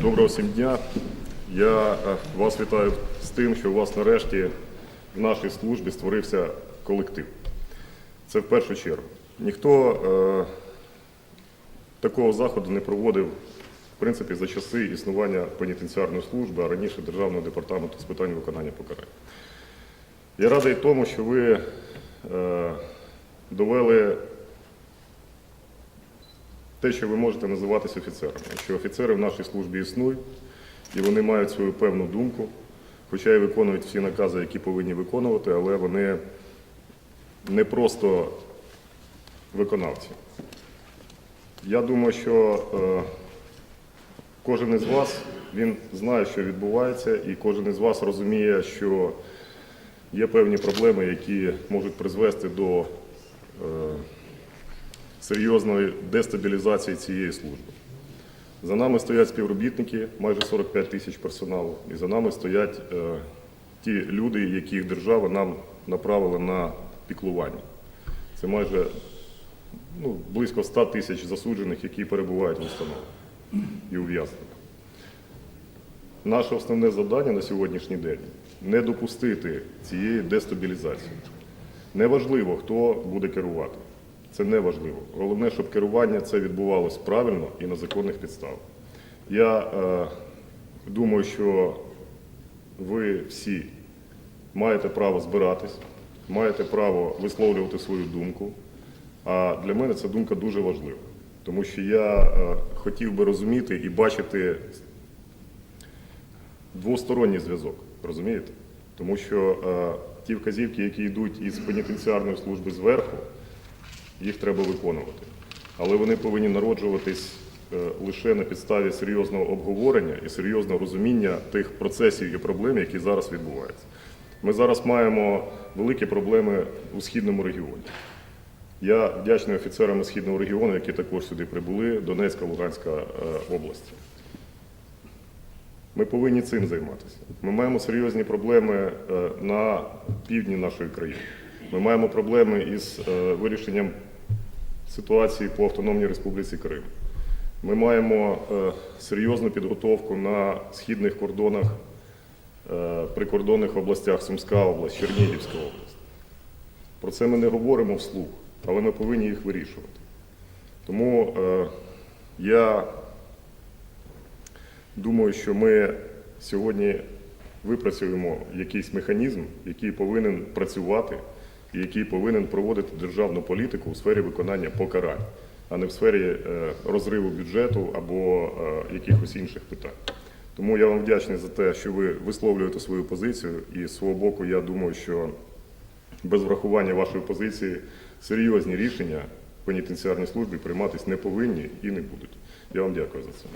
Доброго всім дня. Я е, вас вітаю з тим, що у вас нарешті в нашій службі створився колектив. Це в першу чергу. Ніхто е, такого заходу не проводив, в принципі, за часи існування пенітенціарної служби, а раніше Державного департаменту з питань виконання покарань. Я радий тому, що ви е, довели те, що ви можете називатися офіцерами. Що офіцери в нашій службі існують, і вони мають свою певну думку, хоча і виконують всі накази, які повинні виконувати, але вони не просто виконавці. Я думаю, що е, кожен із вас він знає, що відбувається, і кожен із вас розуміє, що є певні проблеми, які можуть призвести до е, серйозної дестабілізації цієї служби. За нами стоять співробітники, майже 45 тисяч персоналу, і за нами стоять е, ті люди, яких держава нам направила на піклування. Це майже ну, близько 100 тисяч засуджених, які перебувають в установах і ув'язненнях. Наше основне завдання на сьогоднішній день не допустити цієї дестабілізації. Неважливо, хто буде керувати. Це не важливо. Головне, щоб керування це відбувалось правильно і на законних підставах. Я е, думаю, що ви всі маєте право збиратись, маєте право висловлювати свою думку. А для мене ця думка дуже важлива, тому що я е, хотів би розуміти і бачити двосторонній зв'язок, розумієте? Тому що е, ті вказівки, які йдуть із пенітенціарної служби зверху, їх треба виконувати. Але вони повинні народжуватись е, лише на підставі серйозного обговорення і серйозного розуміння тих процесів і проблем, які зараз відбуваються. Ми зараз маємо великі проблеми у східному регіоні. Я вдячний офіцерам східного регіону, які також сюди прибули, Донецька, Луганська е, області. Ми повинні цим займатися. Ми маємо серйозні проблеми е, на півдні нашої країни. Ми маємо проблеми із вирішенням ситуації по Автономній Республіці Крим. Ми маємо е, серйозну підготовку на східних кордонах, е, прикордонних областях Сумська область, Чернігівська область. Про це ми не говоримо вслух, але ми повинні їх вирішувати. Тому е, я Думаю, що ми сьогодні випрацюємо якийсь механізм, який повинен працювати який повинен проводити державну політику у сфері виконання покарань, а не в сфері е, розриву бюджету або е, якихось інших питань. Тому я вам вдячний за те, що ви висловлюєте свою позицію, і з свого боку, я думаю, що без врахування вашої позиції серйозні рішення в пенітенціарній службі прийматися не повинні і не будуть. Я вам дякую за це.